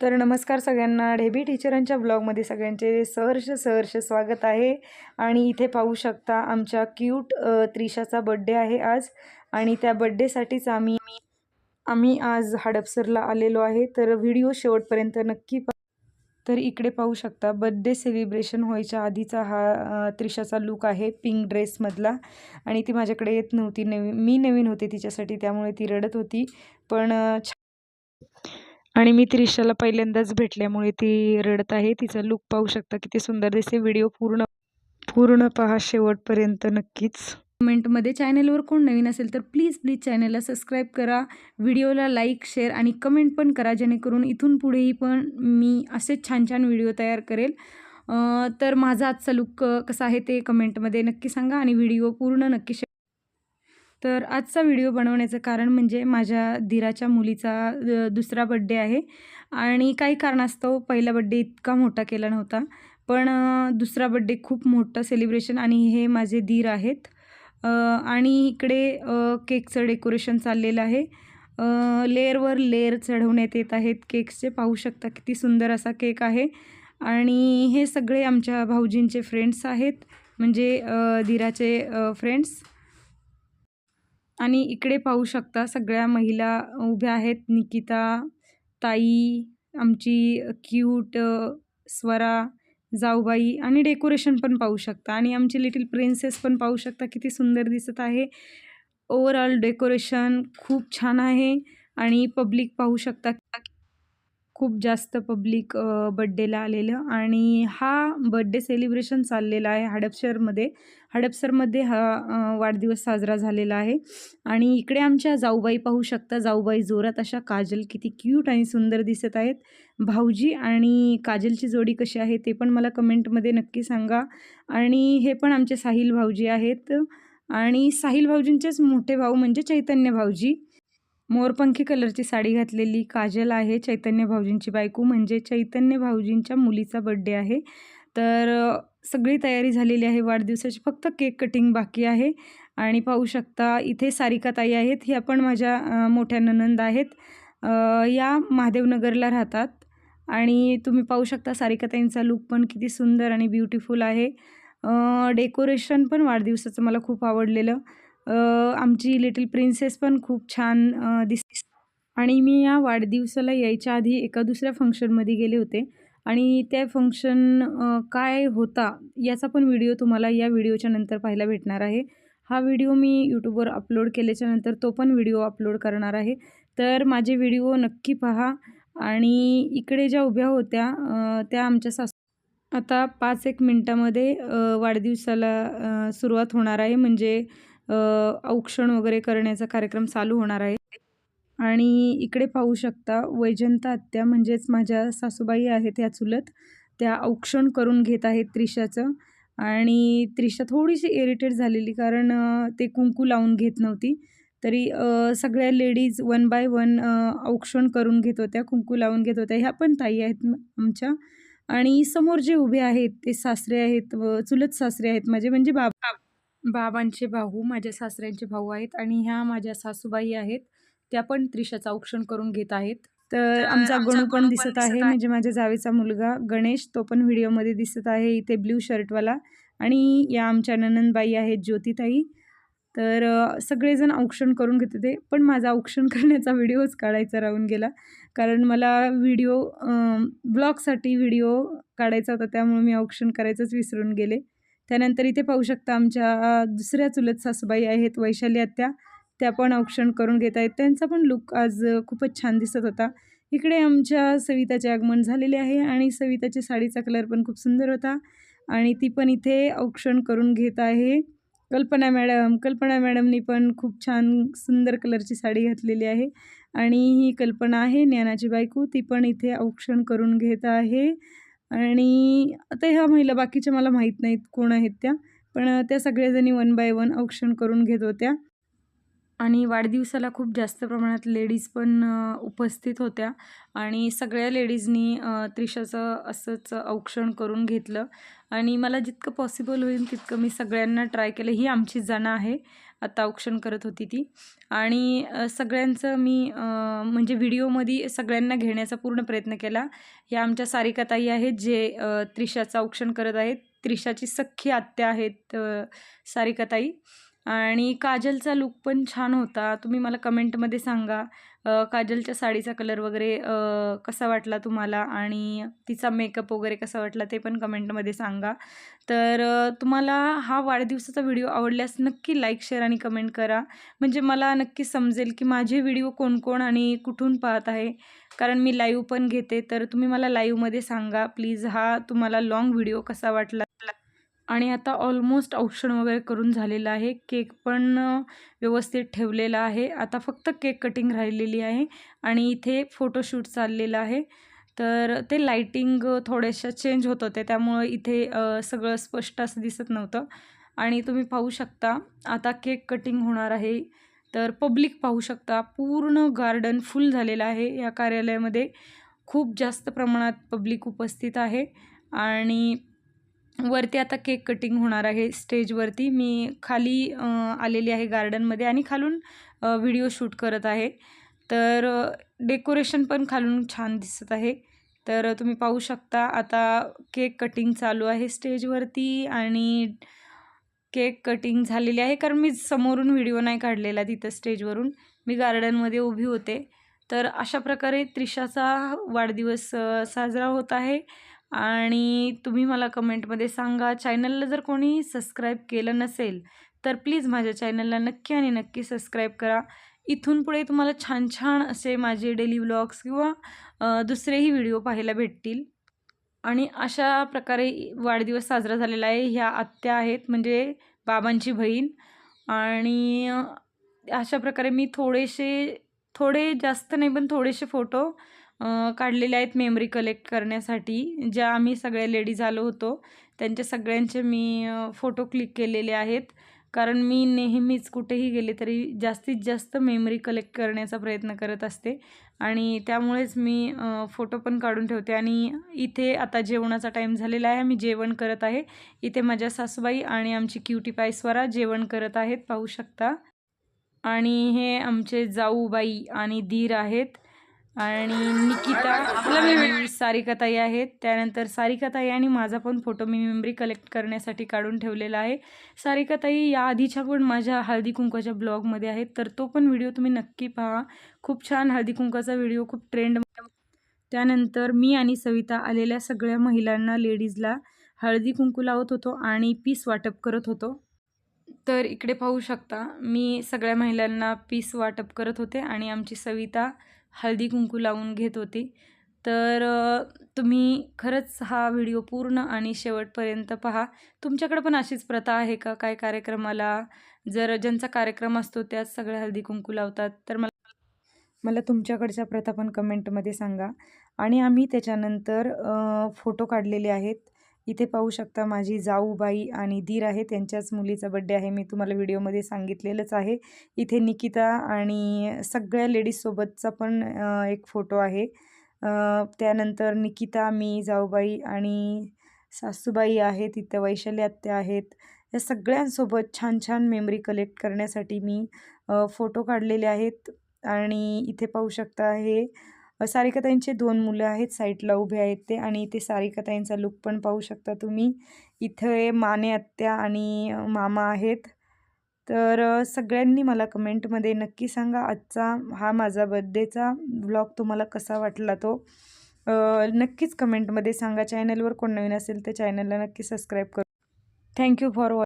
तर नमस्कार सगळ्यांना. ढेबी टीचरांच्या ब्लॉगमध्ये सगळ्यांचे सहर्ष सहर्ष स्वागत आहे. आणि इथे पाहू शकता आमच्या क्यूट त्रिशाचा बड्डे आहे आज. आणि त्या बड्डेसाठीच आम्ही आम्ही आज हडपसरला आलेलो आहे. तर व्हिडिओ शेवटपर्यंत नक्की पा तर इकडे पाहू शकता बड्डे सेलिब्रेशन व्हायच्या आधीचा हा त्रिशाचा लूक आहे पिंक ड्रेसमधला. आणि ती माझ्याकडे येत नव्हती. नवीन मी नवीन होते तिच्यासाठी त्यामुळे ती रडत होती. पण आणि मी त्रिशाला पहिल्यांदाच भेटल्यामुळे ती रडत आहे. तिचा लुक पाहू शकता किती सुंदर दिसते. व्हिडिओ पूर्ण पूर्ण पहा शेवटपर्यंत नक्कीच. कमेंटमध्ये चॅनलवर कोण नवीन असेल तर प्लीज प्लीज चॅनलला सबस्क्राईब करा. व्हिडिओला लाईक शेअर आणि कमेंट पण करा जेणेकरून इथून पुढेही पण मी असेच छान छान व्हिडिओ तयार करेल. तर माझा आजचा लुक कसा आहे ते कमेंटमध्ये नक्की सांगा आणि व्हिडिओ पूर्ण नक्की शे तर आजचा व्हिडिओ बनवण्याचं कारण म्हणजे माझ्या धीराच्या मुलीचा दुसरा बड्डे आहे. आणि काही कारणास्तव पहिला बड्डे इतका मोठा केला नव्हता. पण दुसरा बड्डे खूप मोठं सेलिब्रेशन आणि हे माझे धीर आहेत. आणि इकडे केकचं डेकोरेशन चाललेलं आहे. लेअरवर लेअर चढवण्यात येत आहेत केक्सचे पाहू शकता किती सुंदर असा केक आहे. आणि हे सगळे आमच्या भाऊजींचे फ्रेंड्स आहेत. म्हणजे धीराचे फ्रेंड्स आणि इकडे पाहू शकता सगळ्या महिला उभ्या आहेत. निकिता ताई आमची क्यूट स्वरा जाऊबाई आणि डेकोरेशन पण पाहू शकता. आणि आमची लिटिल प्रिन्सेस पण पाहू शकता किती सुंदर दिसत आहे. ओवरऑल डेकोरेशन खूप छान आहे आणि पब्लिक पाहू शकता. खूप जास्त पब्लिक बड्डेला आलेलं. आणि हा बड्डे सेलिब्रेशन चाललेला आहे हडपसरमध्ये. हडपसरमध्ये हा वाढदिवस साजरा झालेला आहे. आणि इकडे आमच्या जाऊबाई पाहू शकता. जाऊबाई जोरात अशा काजल किती क्यूट आणि सुंदर दिसत आहेत. भाऊजी आणि काजलची जोडी कशी आहे ते पण मला कमेंटमध्ये नक्की सांगा. आणि हे पण आमचे साहिल भाऊजी आहेत. आणि साहिल भाऊजींचेच मोठे भाऊ म्हणजे चैतन्य भाऊजी. मोरपंखी कलरची साडी घातलेली काजल आहे. चैतन्य भाऊजींची बायको म्हणजे चैतन्य भाऊजींच्या मुलीचा बड्डे आहे. तर सगळी तयारी झालेली आहे. वाढदिवसाची फक्त केक कटिंग बाकी आहे. आणि पाहू शकता इथे सारिका ताई आहेत. ह्या पण माझ्या मोठ्या ननंद आहेत. या महादेवनगरला राहतात. आणि तुम्ही पाहू शकता सारिकाताईंचा लुक पण किती सुंदर आणि ब्युटिफुल आहे. डेकोरेशन पण वाढदिवसाचं मला खूप आवडलेलं. आमची लिटिल प्रिन्सेस पण खूप छान दिसते. आणि मी या वाढदिवसाला यायच्या आधी एका दुसऱ्या फंक्शनमध्ये गेले होते. आणि त्या फंक्शन काय होता याचा पण व्हिडिओ तुम्हाला या व्हिडिओच्या नंतर पाहायला भेटणार आहे. हा व्हिडिओ मी यूट्यूबवर अपलोड केल्याच्यानंतर तो पण व्हिडिओ अपलोड करणार आहे. तर माझे व्हिडिओ नक्की पहा. आणि इकडे ज्या उभ्या होत्या त्या आमच्या सासू आता पाच एक मिनटामध्ये वाढदिवसाला सुरुवात होणार आहे. म्हणजे औक्षण वगैरे करण्याचा कार्यक्रम चालू होणार आहे. आणि इकडे पाहू शकता वैजंता आत्या म्हणजेच माझ्या सासूबाई आहेत ह्या चुलत. त्या औक्षण करून घेत आहेत त्रिशाचं. आणि त्रिशा थोडीशी इरिटेट झालेली कारण ते कुंकू लावून घेत नव्हती. तरी सगळ्या लेडीज वन बाय वन औक्षण करून घेत होत्या कुंकू लावून घेत होत्या. ह्या पण ताई आहेत आमच्या. आणि समोर जे उभे आहेत ते सासरे आहेत व चुलत सासरे आहेत माझे म्हणजे बाबा. बाबांचे भाऊ माझ्या सासऱ्यांचे भाऊ आहेत आणि ह्या माझ्या सासूबाई आहेत. त्या पण त्रिशाचं औक्षण करून घेत आहेत. तर आमचा गणू पण दिसत आहे. म्हणजे माझ्या जावेचा मुलगा गणेश तो पण व्हिडिओमध्ये दिसत आहे. इथे ब्ल्यू शर्टवाला आणि या आमच्या ननंदबाई आहेत ज्योतिताई. तर सगळेजण औक्षण करून घेत होते. पण माझा औक्षण करण्याचा व्हिडिओच काढायचा राहून गेला. कारण मला व्हिडिओ ब्लॉगसाठी व्हिडिओ काढायचा होता. त्यामुळे मी औक्षण करायचंच विसरून गेले. त्यानंतर इथे पाहू शकता आमच्या दुसऱ्या चुलत सासूबाई आहेत वैशाली आत्या. त्या पण औक्षण करून घेत आहेत. त्यांचा पण लुक आज खूपच छान दिसत होता. इकडे आमच्या सविताचे आगमन झालेले आहे आणि सविताची साडीचा कलर पण खूप सुंदर होता आणि ती पण इथे औक्षण करून घेत आहे. कल्पना मॅडम कल्पना मॅडमनी पण खूप छान सुंदर कलरची साडी घातलेली आहे आणि ही कल्पना आहे ज्ञानाची बायको. ती पण इथे औक्षण करून घेत आहे. आणि आता ह्या महिला बाकीच्या मला माहीत नाहीत कोण आहेत त्या पण त्या सगळ्याजणी वन बाय वन औक्षण करून घेत होत्या. आणि वाढदिवसाला खूप जास्त प्रमाणात लेडीज पण उपस्थित होत्या. आणि सगळ्या लेडीजनी त्रिशाचं असंच औक्षण करून घेतलं. आणि मला जितकं पॉसिबल होईल तितकं मी सगळ्यांना ट्राय केलं. ही आमची जाणं आहे. आता औक्षण करत होती ती. आणि सगळ्यांचं मी म्हणजे व्हिडिओमध्ये सगळ्यांना घेण्याचा पूर्ण प्रयत्न केला. या आमच्या सारिकाताई आहेत जे त्रिशाचं औक्षण करत आहेत. त्रिशाची सख्खी आत्या आहेत सारिकाताई. आणि काजलचा लुक पण छान होता. तुम्ही मला कमेंटमध्ये सांगा काजलच्या साडीचा कलर वगैरे कसा वाटला तुम्हाला आणि तिचा मेकअप वगैरे कसा वाटला ते पण कमेंटमध्ये सांगा. तर तुम्हाला हा वाढदिवसाचा व्हिडिओ आवडल्यास नक्की लाईक शेअर आणि कमेंट करा. म्हणजे मला नक्की समजेल की माझे व्हिडिओ कोण कोण आणि कुठून पाहत आहे. कारण मी लाईव्ह पण घेते. तर तुम्ही मला लाईव्हमध्ये सांगा प्लीज हा तुम्हाला लाँग व्हिडिओ कसा वाटला? आणि आता ऑलमोस्ट औक्षण वगैरे करून झालेलं आहे. केक पण व्यवस्थित ठेवलेला आहे. आता फक्त केक कटिंग राहिलेली आहे आणि इथे फोटोशूट चाललेलं आहे. तर ते लाईटिंग थोड्याशा चेंज होत होते त्यामुळं इथे सगळं स्पष्ट असं दिसत नव्हतं. आणि तुम्ही पाहू शकता आता केक कटिंग होणार आहे. तर पब्लिक पाहू शकता पूर्ण गार्डन फुल झालेलं आहे. या कार्यालयामध्ये खूप जास्त प्रमाणात पब्लिक उपस्थित आहे. आणि वरती आता केक कटिंग होणार आहे स्टेजवरती. मी खाली आलेली आहे गार्डनमध्ये आणि खालून व्हिडिओ शूट करत आहे. तर डेकोरेशन पण खालून छान दिसत आहे. तर तुम्ही पाहू शकता आता केक कटिंग चालू आहे स्टेजवरती आणि केक कटिंग झालेली आहे कारण मी समोरून व्हिडिओ नाही काढलेला तिथं स्टेजवरून. मी गार्डनमध्ये उभी होते. तर अशा प्रकारे त्रिशाचा वाढदिवस साजरा होत आहे. आणि तुम्ही मला कमेंटमध्ये सांगा चॅनलला जर कोणी सबस्क्राईब केलं नसेल तर प्लीज माझ्या चॅनलला नक्की आणि नक्की सबस्क्राईब करा. इथून पुढे तुम्हाला छान छान असे माझे डेली व्लॉग्स किंवा दुसरेही व्हिडिओ पाहायला भेटतील. आणि अशा प्रकारे वाढदिवस साजरा झालेला आहे. ह्या आत्या आहेत म्हणजे बाबांची बहीण. आणि अशा प्रकारे मी थोडेसे थोडे जास्त नाही पण थोडेसे फोटो काढलेले आहेत मेमरी कलेक्ट करण्यासाठी. ज्या आम्ही सगळ्या लेडीज आलो होतो त्यांच्या सगळ्यांचे मी फोटो क्लिक केलेले आहेत. कारण मी नेहमीच कुठेही गेले तरी जास्तीत जास्त मेमरी कलेक्ट करण्याचा प्रयत्न करत असते. आणि त्यामुळेच मी फोटो पण काढून ठेवते. आणि इथे आता जेवणाचा टाईम झालेला आहे. मी जेवण करत आहे. इथे माझ्या सासूबाई आणि आमची क्युटी पायस्वरा जेवण करत आहेत. पाहू शकता. आणि हे आमचे जाऊबाई आणि धीर आहेत. आणि निकिता आणि सारिकाताई आहेत. त्यानंतर सारिकाताई आणि माझा पण फोटो मी मेमरी कलेक्ट करण्यासाठी काढून ठेवलेला आहे. सारिकाताई या आधीच्या पण माझ्या हळदी कुंकाच्या ब्लॉगमध्ये आहेत. तर तो पण व्हिडिओ तुम्ही नक्की पहा. खूप छान हळदी कुंकाचा व्हिडिओ खूप ट्रेंड त्यानंतर मी आणि सविता आलेल्या सगळ्या महिलांना लेडीजला हळदी कुंकू लावत होतो आणि पीस वाटप करत होतो. तर इकडे पाहू शकता मी सगळ्या महिलांना पीस वाटप करत होते आणि आमची सविता हळदी कुंकू लावून घेत होती. तर तुम्ही खरंच हा व्हिडिओ पूर्ण आणि शेवटपर्यंत पहा. तुमच्याकडे पण अशीच प्रथा आहे का? काय कार्यक्रमाला जर ज्यांचा कार्यक्रम असतो त्याच सगळ्या हळदी कुंकू लावतात तर मला मला तुमच्याकडच्या प्रथा पण कमेंटमध्ये सांगा. आणि आम्ही त्याच्यानंतर फोटो काढलेले आहेत. इथे पाहू शकता माझी जाऊबाई आणि दीर आहे. त्यांच्याच मुलीचा बड्डे आहे. मी तुम्हाला व्हिडिओमध्ये सांगितलेलंच आहे. इथे निकिता आणि सगळ्या लेडीजसोबतचा पण एक फोटो आहे. त्यानंतर निकिता मी जाऊबाई आणि सासूबाई आहेत. इथं वैशाली आत्या आहेत. या सगळ्यांसोबत छान छान मेमरी कलेक्ट करण्यासाठी मी फोटो काढलेले आहेत. आणि इथे पाहू शकता हे सारिकाताईंचे दोन मुलं आहेत साईडला उभे आहेत ते आणि इथे सारिकाताईंचा लुक पण पाहू शकता तुम्ही. इथे माने आत्या आणि मामा आहेत. तर सगळ्यांनी मला कमेंटमध्ये नक्की सांगा आजचा हा माझा बड्डेचा ब्लॉग तुम्हाला कसा वाटला तो. नक्कीच कमेंटमध्ये सांगा. चॅनलवर कोण नवीन असेल तर चॅनलला नक्की सबस्क्राईब करू. Thank you for watch